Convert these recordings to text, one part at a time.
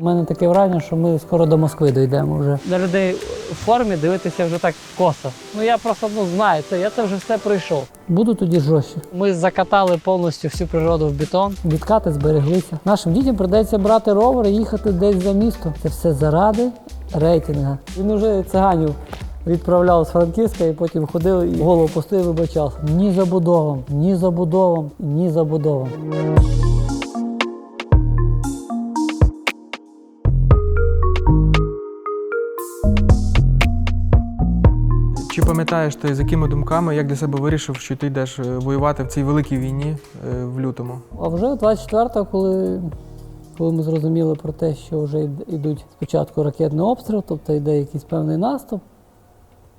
У мене таке враження, що ми скоро до Москви дійдемо вже. На людей в формі дивитися вже так косо. Ну я просто ну, знаю це, я це вже все пройшов. Буду тоді жорстче. Ми закатали повністю всю природу в бетон. Відкати збереглися. Нашим дітям придеться брати ровер і їхати десь за місто. Це все заради рейтинга. Він уже циганів відправляв з Франківська і потім ходив і голову пустив і вибачався. Ні забудовам, ні забудовам, ні забудовам. Пам'ятаєш ти, з якими думками, як для себе вирішив, що ти йдеш е, воювати в цій великій війні е, в лютому? А вже 24-го, коли, коли ми зрозуміли про те, що вже йдуть спочатку ракетний обстріл, тобто йде якийсь певний наступ.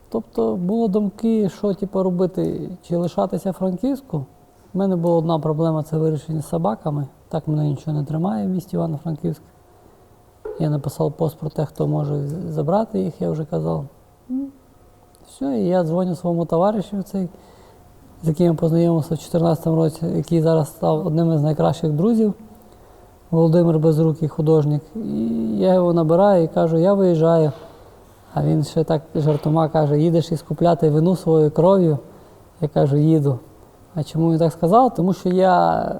Тобто було думки, що типу, робити, чи лишатися Франківську. У мене була одна проблема це вирішення з собаками. Так мене нічого не тримає в місті Івано-Франківськ. Я написав пост про те, хто може забрати їх, я вже казав. Все, і я дзвоню своєму товаришу, цей, з яким я познайомився в 2014 році, який зараз став одним із найкращих друзів. Володимир Безрукий, художник. І я його набираю і кажу, я виїжджаю. А він ще так жартома каже, їдеш іскупляти вину своєю кров'ю. Я кажу, їду. А чому він так сказав? Тому що я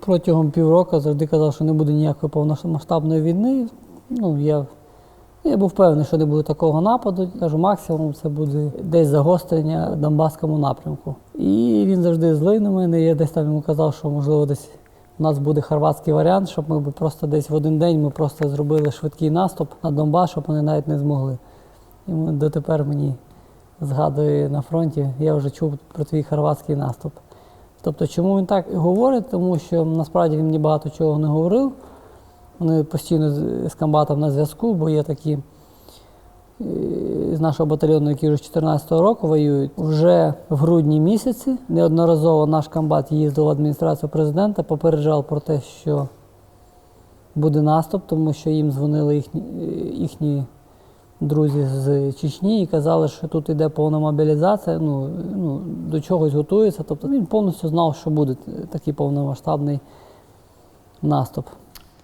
протягом півроку завжди казав, що не буде ніякої повномасштабної війни. Ну, я, я був впевнений, що не буде такого нападу. Кажу, максимум це буде десь загострення в Донбаському напрямку. І він завжди злий на мене. Я десь там йому казав, що можливо десь у нас буде хорватський варіант, щоб ми просто десь в один день ми просто зробили швидкий наступ на Донбас, щоб вони навіть не змогли. І дотепер мені згадує на фронті, я вже чув про твій хорватський наступ. Тобто, чому він так говорить? Тому що насправді він мені багато чого не говорив. Вони постійно з комбатом на зв'язку, бо є такі е, з нашого батальйону, які вже з 2014 року воюють. Вже в грудні місяці неодноразово наш комбат їздив в адміністрацію президента, попереджав про те, що буде наступ, тому що їм дзвонили їхні, е, їхні друзі з Чечні і казали, що тут йде повна мобілізація, ну, ну, до чогось готується. Тобто він повністю знав, що буде такий повномасштабний наступ.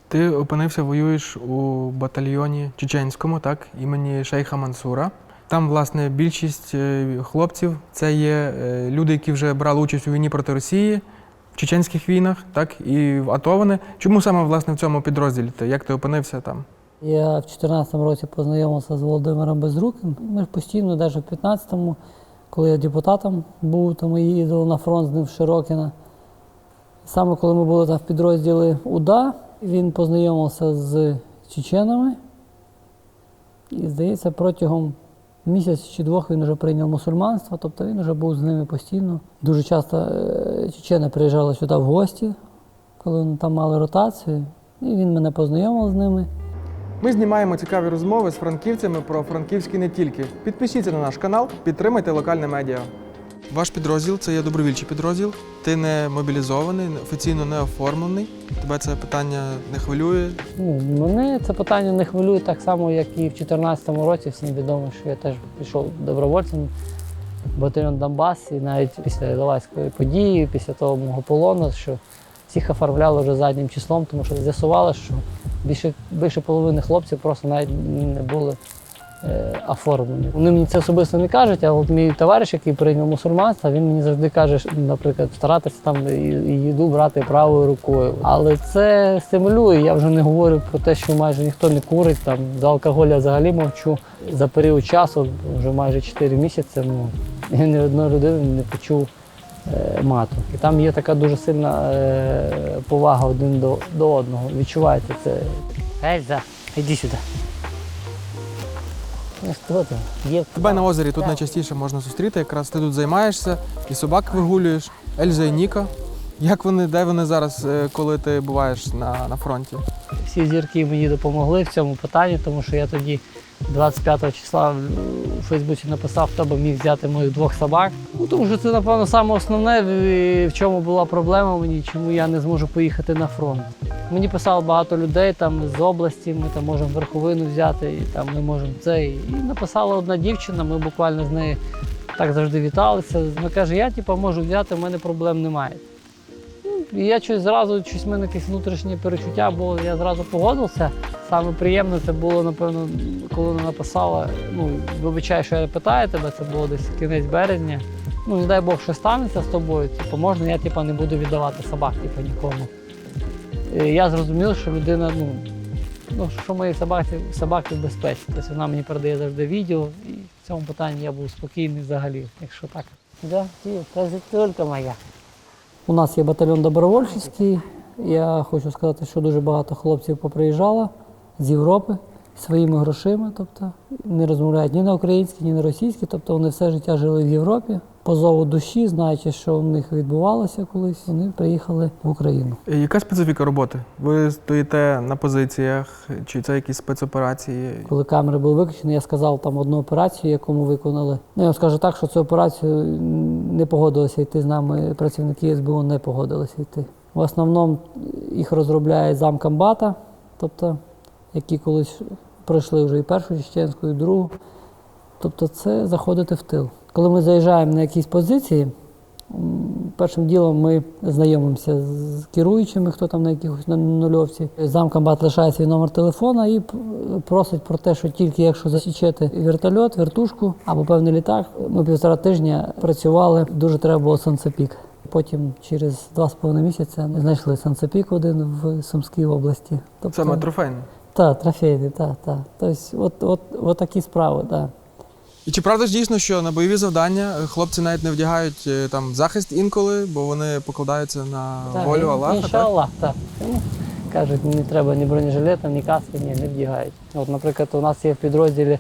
Ти опинився, воюєш у батальйоні чеченському, так, імені Шейха Мансура. Там, власне, більшість е, хлопців це є е, люди, які вже брали участь у війні проти Росії, в чеченських війнах, так, і в АТО вони. Чому саме власне в цьому підрозділі? ти? Як ти опинився там? Я в 2014 році познайомився з Володимиром Безруким. Ми ж постійно, навіть в 2015-му, коли я депутатом був, то ми їздили на фронт з ним в Широкіна. Саме коли ми були там в підрозділі УДА, він познайомився з чеченами. І, здається, протягом місяця чи двох він вже прийняв мусульманство, тобто він вже був з ними постійно. Дуже часто е, чечени приїжджали сюди в гості, коли вони там мали ротацію. І він мене познайомив з ними. Ми знімаємо цікаві розмови з франківцями про франківські не тільки. Підпишіться на наш канал, підтримайте локальне медіа. Ваш підрозділ це є добровільчий підрозділ. Ти не мобілізований, офіційно не оформлений. Тебе це питання не хвилює. Мене це питання не хвилює так само, як і в 2014 році. Всім відомо, що я теж пішов добровольцем батальйон Донбас, і навіть після Іловайської події, після того мого полону, що всіх оформляли вже заднім числом, тому що з'ясували, що більше, більше половини хлопців просто навіть не були оформлені. Вони мені це особисто не кажуть, а от мій товариш, який прийняв мусульманство, він мені завжди каже, наприклад, старатися там і, їду брати правою рукою. Але це стимулює. Я вже не говорю про те, що майже ніхто не курить. Там за алкоголь я взагалі мовчу. За період часу, вже майже 4 місяці, ну я ні одної людини не почув е, мату. І там є така дуже сильна е, повага один до, до одного. Відчуваєте це. Ельза, іди сюди. Є Тебе на озері тут найчастіше можна зустріти. Якраз ти тут займаєшся і собак вигулюєш. Ельза і Ніка. Як вони, де вони зараз, е, коли ти буваєш на, на фронті? всі зірки мені допомогли в цьому питанні, тому що я тоді 25 числа у Фейсбуці написав, хто би міг взяти моїх двох собак. Ну, тому що це, напевно, саме основне, в- чому була проблема мені, чому я не зможу поїхати на фронт. Мені писало багато людей там з області, ми там можемо верховину взяти, і там ми можемо це. І написала одна дівчина, ми буквально з нею так завжди віталися. Вона каже, я типу, можу взяти, в мене проблем немає. Ну, і я щось зразу, щось в мене якесь внутрішнє перечуття було, я зразу погодився. Саме приємне це було, напевно, коли вона написала, ну, вибачай, що я питаю тебе, це було десь кінець березня. Ну, не дай Бог, що станеться з тобою, типу, можна, я типу, не буду віддавати собак, типу, нікому. І я зрозумів, що людина, ну, ну що мої собаки, собаки в безпеці. Тобто вона мені передає завжди відео, і в цьому питанні я був спокійний взагалі, якщо так. Да, позитулька моя. У нас є батальйон добровольчий. Я хочу сказати, що дуже багато хлопців поприїжджало з Європи своїми грошима, тобто не розмовляють ні на українській, ні на російській, тобто вони все життя жили в Європі. По зову душі, знаючи, що в них відбувалося колись, вони приїхали в Україну. Яка специфіка роботи? Ви стоїте на позиціях, чи це якісь спецоперації? Коли камери були виключені, я сказав там одну операцію, яку ми виконали. Ну, я вам скажу так, що цю операцію не погодилися йти з нами. Працівники СБУ не погодилися йти. В основному їх розробляє замкомбата, тобто які колись пройшли вже і першу чеченську, і другу. Тобто це заходити в тил. Коли ми заїжджаємо на якісь позиції, першим ділом ми знайомимося з керуючими, хто там на якихось на нульовці. Замкомбат лишає свій номер телефона і просить про те, що тільки якщо засічете вертольот, вертушку або певний літак, ми півтора тижня працювали, дуже треба було сонцепік. Потім через два з половиною місяця знайшли сонцепік один в Сумській області. Тобто, Саме трофейне. Так, трофейний, так, так. Тобто, от, от, от такі справи, так. І чи правда ж дійсно, що на бойові завдання е, хлопці навіть не вдягають е, там захист інколи, бо вони покладаються на Так, волю Аллаха? Так? Іншаллах, так. Ну, Кажуть, не треба ні бронежилета, ні каски, ні, не вдягають. От, наприклад, у нас є в підрозділі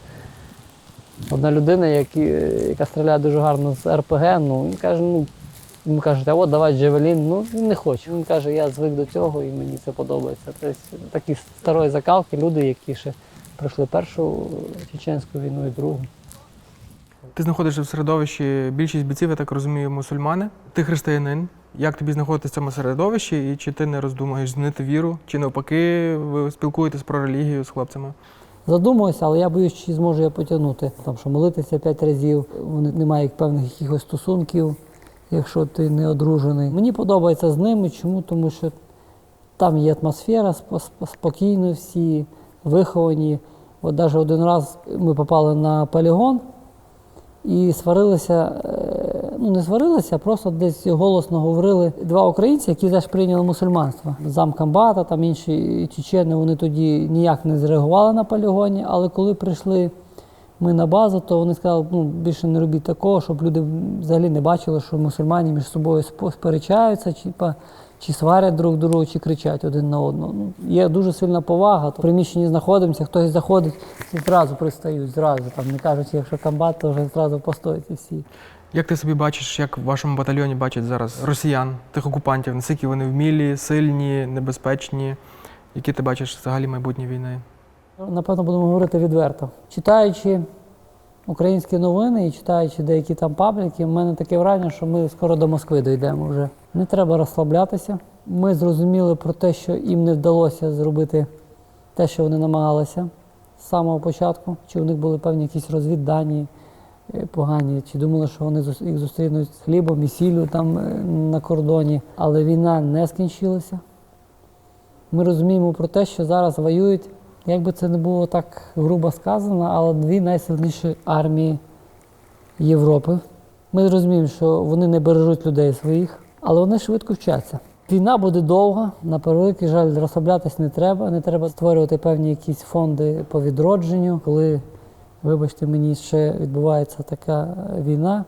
одна людина, які, яка стріляє дуже гарно з РПГ. Ну, він каже, ну, йому кажуть, а от давай Джевелін. Ну, він не хоче. Він каже, я звик до цього і мені це подобається. Тобто такі старої закалки, люди, які ще пройшли першу чеченську війну і другу. Ти знаходишся в середовищі, більшість бійців, я так розумію, мусульмани. Ти християнин. Як тобі знаходитися в цьому середовищі, і чи ти не роздумуєш змінити віру, чи навпаки, ви спілкуєтесь про релігію з хлопцями? Задумуюся, але я боюсь, чи зможу я потягнути. Там, що молитися п'ять разів, вони немає певних якихось стосунків, якщо ти не одружений. Мені подобається з ними. Чому? Тому що там є атмосфера, сп- сп- спокійно всі, виховані. От навіть один раз ми попали на полігон і сварилися, е, ну не сварилися, просто десь голосно говорили два українці, які теж прийняли мусульманство. Замкамбата, там інші чечени, вони тоді ніяк не зреагували на полігоні, але коли прийшли ми на базу, то вони сказали, ну більше не робіть такого, щоб люди взагалі не бачили, що мусульмані між собою сперечаються, чи, чи сварять друг друга, чи кричать один на одного. Ну, є дуже сильна повага. В приміщенні знаходимося, хтось заходить, всі зразу пристають, зразу. Там не кажуть, якщо комбат, то вже зразу постоїть всі. Як ти собі бачиш, як в вашому батальйоні бачать зараз росіян, тих окупантів, наскільки вони вмілі, сильні, небезпечні? Які ти бачиш взагалі майбутнє війни? Напевно, будемо говорити відверто. Читаючи українські новини і читаючи деякі там пабліки, в мене таке враження, що ми скоро до Москви дійдемо вже. Не треба розслаблятися. Ми зрозуміли про те, що їм не вдалося зробити те, що вони намагалися з самого початку. Чи у них були певні якісь розвіддані е, погані, чи думали, що вони їх зустрінуть з хлібом і сіллю там е, на кордоні. Але війна не скінчилася. Ми розуміємо про те, що зараз воюють, як би це не було так грубо сказано, але дві найсильніші армії Європи. Ми розуміємо, що вони не бережуть людей своїх, але вони швидко вчаться. Війна буде довга, на превеликий жаль, розслаблятись не треба. Не треба створювати певні якісь фонди по відродженню, коли, вибачте мені, ще відбувається така війна,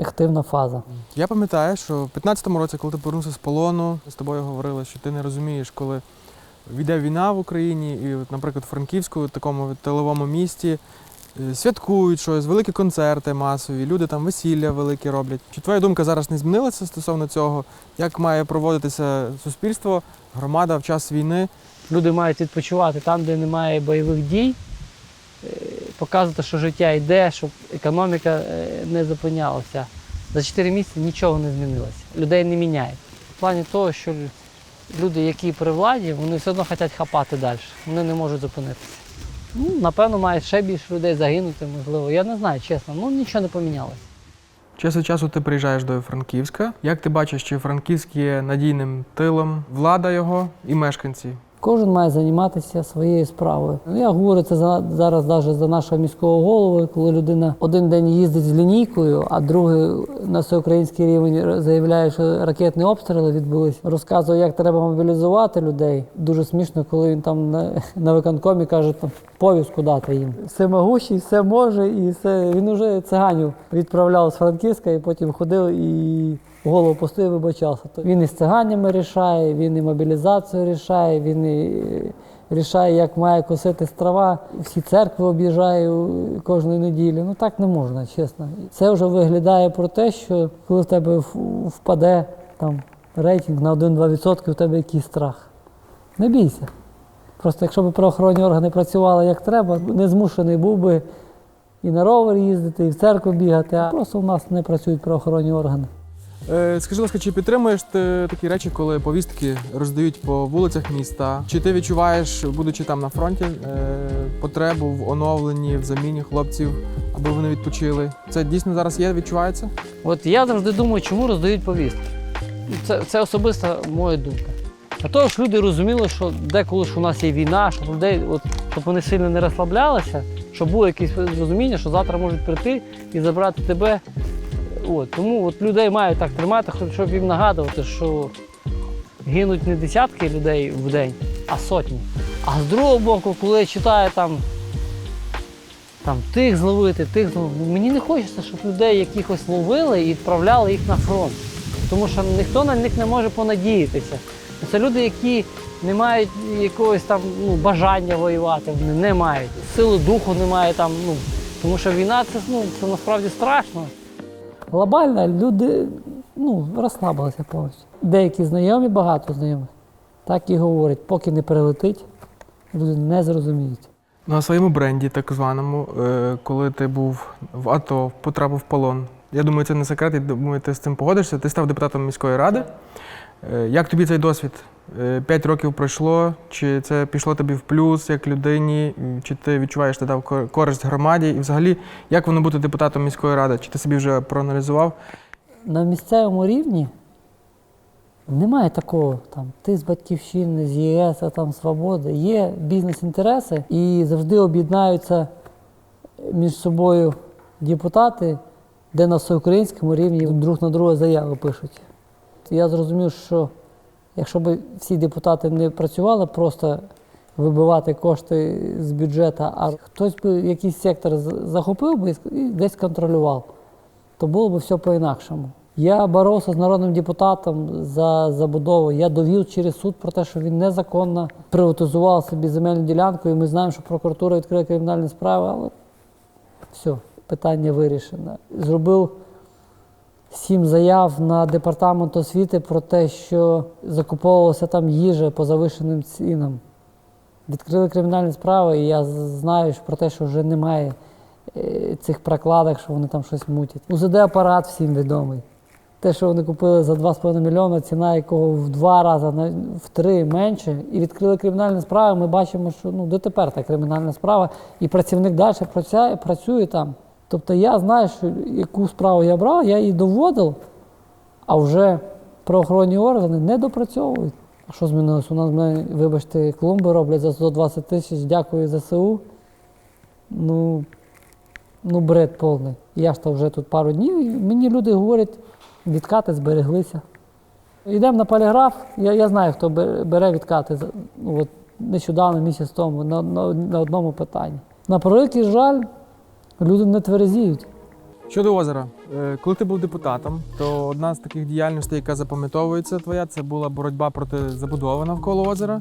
активна фаза. Я пам'ятаю, що в 15-му році, коли ти повернувся з полону, з тобою говорили, що ти не розумієш, коли йде війна в Україні, і, наприклад, в Франківську, такому тиловому місті, е, святкують щось, великі концерти масові, люди там весілля великі роблять. Чи твоя думка зараз не змінилася стосовно цього? Як має проводитися суспільство, громада в час війни? Люди мають відпочивати там, де немає бойових дій, е, показувати, що життя йде, щоб економіка е, не зупинялася. За 4 місяці нічого не змінилося. Людей не міняють. В плані того, що люди, які при владі, вони все одно хочуть хапати далі. Вони не можуть зупинитися. Ну, напевно, має ще більше людей загинути, можливо. Я не знаю, чесно. Ну нічого не помінялося. Час від часу ти приїжджаєш до Франківська. Як ти бачиш, чи Франківськ є надійним тилом, влада його і мешканці? Кожен має займатися своєю справою. Ну, Я говорю це за, зараз навіть за нашого міського голову, коли людина один день їздить з лінійкою, а другий на всеукраїнський рівень заявляє, що ракетні обстріли відбулись. Розказує, як треба мобілізувати людей. Дуже смішно, коли він там на, на виконкомі каже, там повістку дати їм. Все могущий, все може, і все. Він уже циганів відправляв з Франківська і потім ходив і голову постою вибачався. Він і з циганями рішає, він і мобілізацію рішає, він і рішає, як має косити трава. Всі церкви об'їжджає у- кожної неділі. Ну так не можна, чесно. Це вже виглядає про те, що коли в тебе впаде там рейтинг на 1-2%, у тебе якийсь страх. Не бійся. Просто якщо б правоохоронні органи працювали як треба, не змушений був би і на ровер їздити, і в церкву бігати, а просто у нас не працюють правоохоронні органи. Е, скажи, ласка, чи підтримуєш ти такі речі, коли повістки роздають по вулицях міста? Чи ти відчуваєш, будучи там на фронті, е, потребу в оновленні, в заміні хлопців, аби вони відпочили? Це дійсно зараз є, відчувається? От я завжди думаю, чому роздають повістки. Це, це особиста моя думка. А того ж люди розуміли, що деколи ж у нас є війна, щоб людей, от, щоб вони сильно не розслаблялися, щоб було якесь розуміння, що завтра можуть прийти і забрати тебе. От, тому от людей мають так тримати, щоб їм нагадувати, що гинуть не десятки людей в день, а сотні. А з другого боку, коли я читаю там там тих зловити, тих зловити. Мені не хочеться, щоб людей якихось ловили і відправляли їх на фронт. Тому що ніхто на них не може понадіятися. Це люди, які не мають якогось там ну, бажання воювати, вони не мають. Сили духу немає там. Ну, тому що війна це, ну, це насправді страшно. Глобально люди ну, розслабилися повністю. Деякі знайомі, багато знайомих, так і говорять, поки не прилетить, люди не зрозуміють. На своєму бренді, так званому, е, коли ти був в АТО, потрапив в полон. Я думаю, це не секрет, я думаю, ти з цим погодишся. Ти став депутатом міської ради. Е, Як тобі цей досвід? Е, П'ять років пройшло. Чи це пішло тобі в плюс як людині? Чи ти відчуваєш, ти дав користь громаді? І взагалі, як воно бути депутатом міської ради? Чи ти собі вже проаналізував? на місцевому рівні немає такого там ти з батьківщини, з ЄС, а там свобода. Є бізнес-інтереси і завжди об'єднаються між собою депутати, де на всеукраїнському рівні друг на друга заяви пишуть. Я зрозумів, що якщо б всі депутати не працювали просто вибивати кошти з бюджету, а хтось би якийсь сектор захопив би і десь контролював то було б все по-інакшому. Я боровся з народним депутатом за забудову. Я довів через суд про те, що він незаконно приватизував собі земельну ділянку, і ми знаємо, що прокуратура відкриє кримінальні справи, але все, питання вирішено. Зробив сім заяв на департамент освіти про те, що закуповувалася там їжа по завишеним цінам. Відкрили кримінальні справи, і я знаю що про те, що вже немає е, цих прокладок, що вони там щось мутять. УЗД-апарат всім відомий. Те, що вони купили за 2,5 мільйони, ціна якого в два рази, в три менше, і відкрили кримінальні справи, ми бачимо, що ну, дотепер та кримінальна справа, і працівник далі працює там. Тобто я знаю, що яку справу я брав, я її доводив, а вже правоохоронні органи не допрацьовують. А що змінилось? У нас, вибачте, клумби роблять за 120 тисяч, дякую ЗСУ. Ну, ну, бред повний. Я ж то вже тут пару днів, і мені люди говорять, відкати збереглися. Йдемо на поліграф, я, я знаю, хто бере відкати ну, от нещодавно, місяць тому, на, на, на одному питанні. На превеликий жаль, люди не тверезіють. Щодо озера, Е, коли ти був депутатом, то одна з таких діяльностей, яка запам'ятовується твоя, це була боротьба проти забудови навколо озера.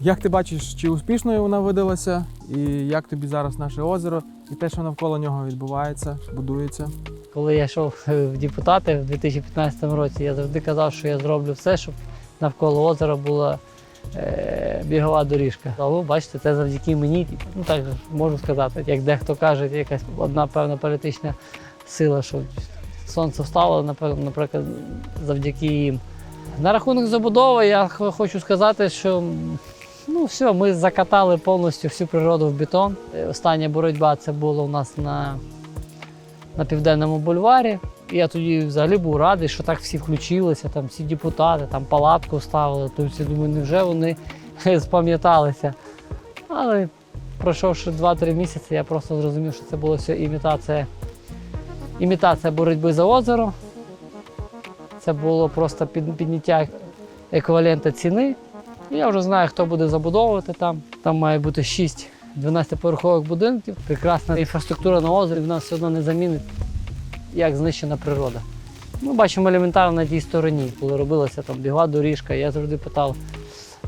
Як ти бачиш, чи успішною вона видалася, і як тобі зараз наше озеро, і те, що навколо нього відбувається, будується? Коли я йшов е, в депутати в 2015 році, я завжди казав, що я зроблю все, щоб навколо озера була бігова доріжка. Але бачите, це завдяки мені, ну так можу сказати, як дехто каже, якась одна певна політична сила, що сонце встало, наприклад, завдяки їм. На рахунок забудови я хочу сказати, що ну все, ми закатали повністю всю природу в бетон. Е, Остання боротьба це було у нас на на південному бульварі. Я тоді взагалі був радий, що так всі включилися, там всі депутати, там палатку ставили. Тобто думаю, невже вони спам'яталися. Але пройшовши 2-3 місяці, я просто зрозумів, що це була все імітація. Імітація боротьби за озеро. Це було просто підняття еквівалента ціни. Я вже знаю, хто буде забудовувати там. Там має бути 6 12-поверхових будинків. Прекрасна інфраструктура на озері в нас все одно не замінить, як знищена природа. Ми бачимо елементарно на тій стороні, коли робилася там бігла доріжка. Я завжди питав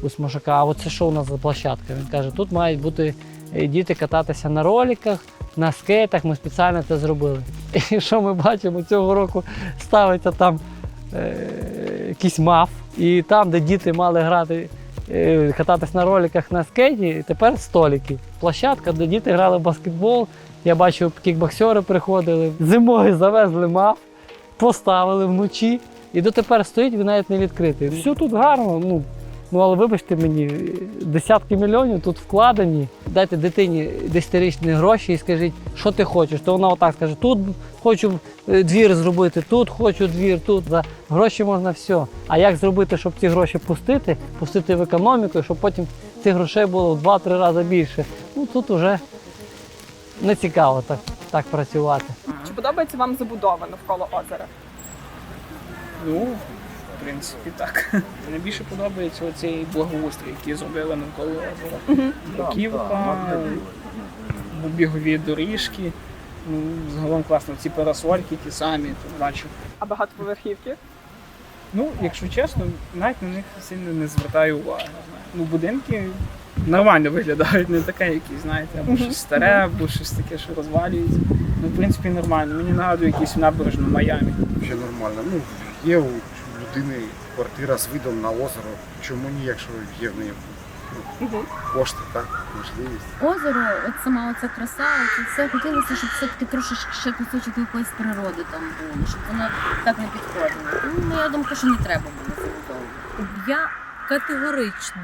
у Смошака, а оце що у нас за площадка? Він каже, тут мають бути е, діти кататися на роликах, на скейтах, ми спеціально це зробили. І що ми бачимо, цього року ставиться там е, якийсь маф, і там, де діти мали грати, е, кататись на роликах на скейті, тепер столики. Площадка, де діти грали в баскетбол. Я бачив, кікбоксери приходили. Зимою завезли маф, поставили вночі. І дотепер стоїть, він навіть не відкритий. Все тут гарно. Ну, ну але вибачте мені, десятки мільйонів тут вкладені. Дайте дитині 10-річні гроші і скажіть, що ти хочеш. То вона отак скаже: тут хочу е, двір зробити, тут хочу двір, тут за гроші можна все. А як зробити, щоб ці гроші пустити, пустити в економіку, щоб потім цих грошей було в 2-3 рази більше? Ну тут вже не цікаво так, так працювати. Чи подобається вам забудова навколо озера? Ну, в принципі, так. Найбільше подобається оцей благоустрій, який зробили навколо озера. Бруківка, бігові доріжки. Ну, загалом класно, ці парасольки ті самі, тут бачу. А багатоповерхівки? Ну, якщо чесно, навіть на них сильно не звертаю уваги. Ну, будинки нормально виглядають, не таке, якісь, знаєте, або щось старе, або щось таке, що розвалюється. Ну, в принципі, нормально. Мені нагадує якісь набережну Майамі. Ще нормально. Ну, є у людини квартира з видом на озеро. Чому ні, якщо є в неї ну, кошти, так, можливість. озеро, от сама оця краса, це все хотілося, щоб все-таки трошечки ще кусочок якоїсь природи там було, щоб воно так не підходило. Ну, моя думка, що не треба було забудовувати. Я категорично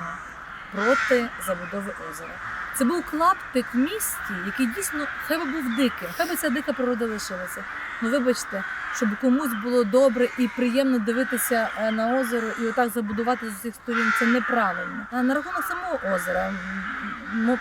проти забудови озера. Це був клаптик в місті, який дійсно хай би був диким, хай би ця дика природа лишилася. Ну вибачте, щоб комусь було добре і приємно дивитися е, на озеро і отак забудувати з усіх сторін, це неправильно. А на рахунок самого озера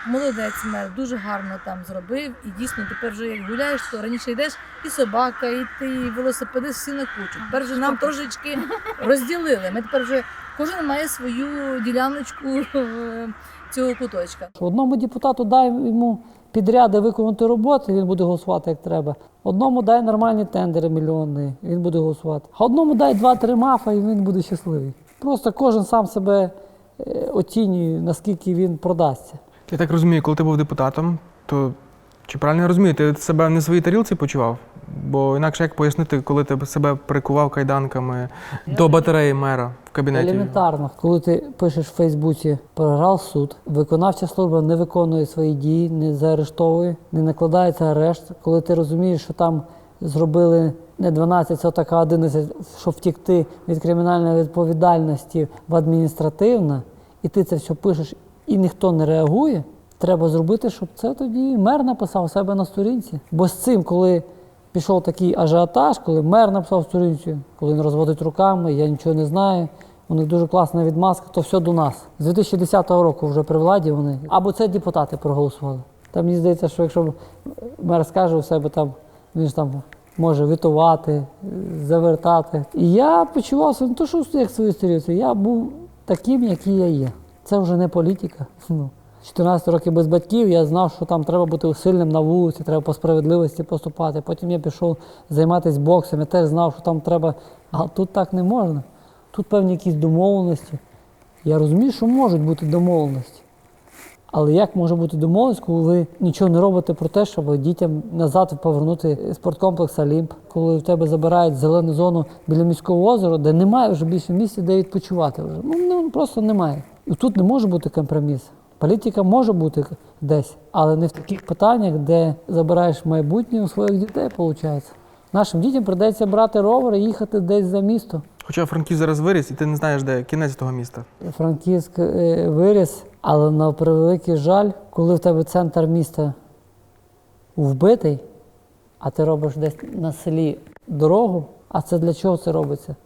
молодець мер дуже гарно там зробив, і дійсно тепер вже як гуляєш, то раніше йдеш і собака, і ти, і велосипедист всі на кучу. Тепер вже нам трошечки розділили. Ми тепер вже кожен має свою діляночку е, цього куточка. Одному депутату дай йому підряди виконати роботи, він буде голосувати як треба. Одному дай нормальні тендери мільйонні, він буде голосувати. А одному дай два-три мафа, і він буде щасливий. Просто кожен сам себе е, оцінює, наскільки він продасться. Я так розумію, коли ти був депутатом, то чи правильно я розумію, ти себе не в своїй тарілці почував? Бо інакше як пояснити, коли ти себе прикував кайданками до батареї мера в кабінеті? Елементарно, коли ти пишеш в Фейсбуці програв суд, виконавча служба не виконує свої дії, не заарештовує, не накладається арешт. Коли ти розумієш, що там зробили не 12 соток, а 11, щоб втікти від кримінальної відповідальності в адміністративне, і ти це все пишеш, і ніхто не реагує. Треба зробити, щоб це тоді мер написав себе на сторінці. Бо з цим, коли пішов такий ажіотаж, коли мер написав сторінці, коли він розводить руками, я нічого не знаю. У них дуже класна відмазка, то все до нас. З 2010 року вже при владі вони. Або це депутати проголосували. Там мені здається, що якщо мер скаже у себе там, він ж там може витувати, завертати. І я почувався не то, що як свою сторінці, я був таким, який я є. Це вже не політика. Ну, 14 років без батьків, я знав, що там треба бути сильним на вулиці, треба по справедливості поступати. Потім я пішов займатися боксом, я теж знав, що там треба. А тут так не можна. Тут певні якісь домовленості. Я розумію, що можуть бути домовленості. Але як може бути домовленість, коли ви нічого не робите про те, щоб дітям назад повернути спорткомплекс Олімп, коли в тебе забирають зелену зону біля міського озера, де немає вже більше місця, де відпочивати вже. Ну, ну просто немає. І тут не може бути компроміс. Політика може бути десь, але не в таких питаннях, де забираєш майбутнє у своїх дітей, виходить. Нашим дітям прийдеться брати ровер і їхати десь за місто. Хоча Франків зараз виріс, і ти не знаєш, де кінець того міста. Франківськ е, виріс, але на превеликий жаль, коли в тебе центр міста вбитий, а ти робиш десь на селі дорогу. А це для чого це робиться?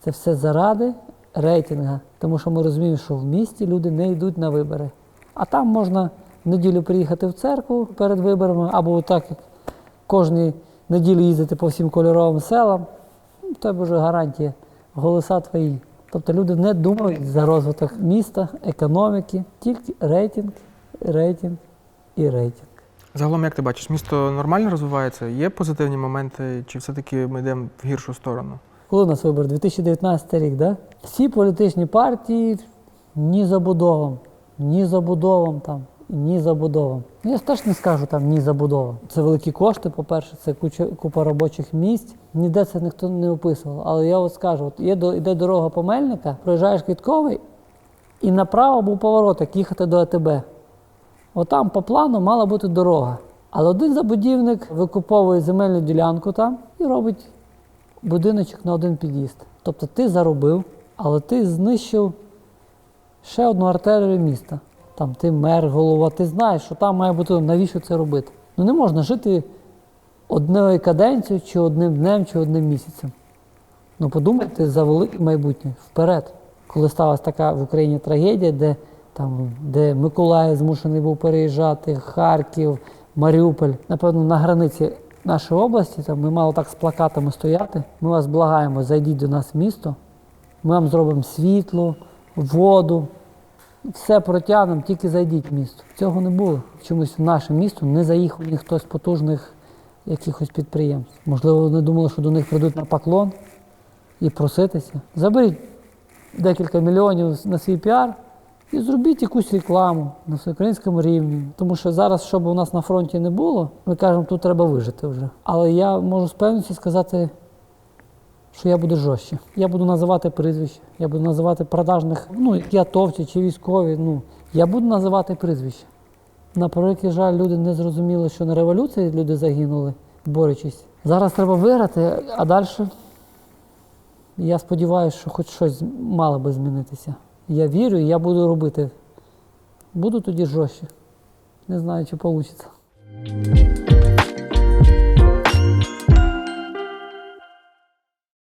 Це все заради рейтинга. Тому що ми розуміємо, що в місті люди не йдуть на вибори. А там можна в неділю приїхати в церкву перед виборами, або отак, як кожні неділю їздити по всім кольоровим селам. Ну, в тебе вже гарантія, голоса твої. Тобто люди не думають за розвиток міста, економіки, тільки рейтинг, рейтинг і рейтинг. Загалом, як ти бачиш, місто нормально розвивається? Є позитивні моменти, чи все-таки ми йдемо в гіршу сторону? Коли у нас вибори? 2019 рік, да? Всі політичні партії ні забудовам, ні забудовам там, ні забудовам. Я теж не скажу там ні забудовам. Це великі кошти, по-перше, це куча, купа робочих місць. Ніде це ніхто не описував. Але я от скажу: от є, йде дорога по Мельника, проїжджаєш квітковий, і направо був поворот, як їхати до АТБ. Отам по плану мала бути дорога. Але один забудівник викуповує земельну ділянку там і робить будиночок на один під'їзд. Тобто ти заробив, але ти знищив ще одну артерію міста. Там ти мер, голова, ти знаєш, що там має бути, навіщо це робити. Ну не можна жити одною каденцією, чи одним днем, чи одним місяцем. Ну подумайте за велике майбутнє вперед. Коли сталася така в Україні трагедія, де, там, де Миколаїв змушений був переїжджати, Харків, Маріуполь, напевно, на границі нашої області, там ми мали так з плакатами стояти. Ми вас благаємо, зайдіть до нас в місто, ми вам зробимо світло, воду, все протягнемо, тільки зайдіть в місто. Цього не було. Чомусь в наше місто не заїхав ніхто з потужних якихось підприємств. Можливо, вони думали, що до них прийдуть на поклон і проситися. Заберіть декілька мільйонів на свій піар і зробіть якусь рекламу на всеукраїнському рівні. Тому що зараз, що б у нас на фронті не було, ми кажемо, тут треба вижити вже. Але я можу з певністю сказати, що я буду жорстче. Я буду називати прізвища, я буду називати продажних, ну, які атовці чи військові. Ну, я буду називати прізвища. На превеликий жаль, люди не зрозуміли, що на революції люди загинули, борючись. Зараз треба виграти, а далі я сподіваюся, що хоч щось мало би змінитися. Я вірю, і я буду робити. Буду тоді жорстче. Не знаю, чи вийде.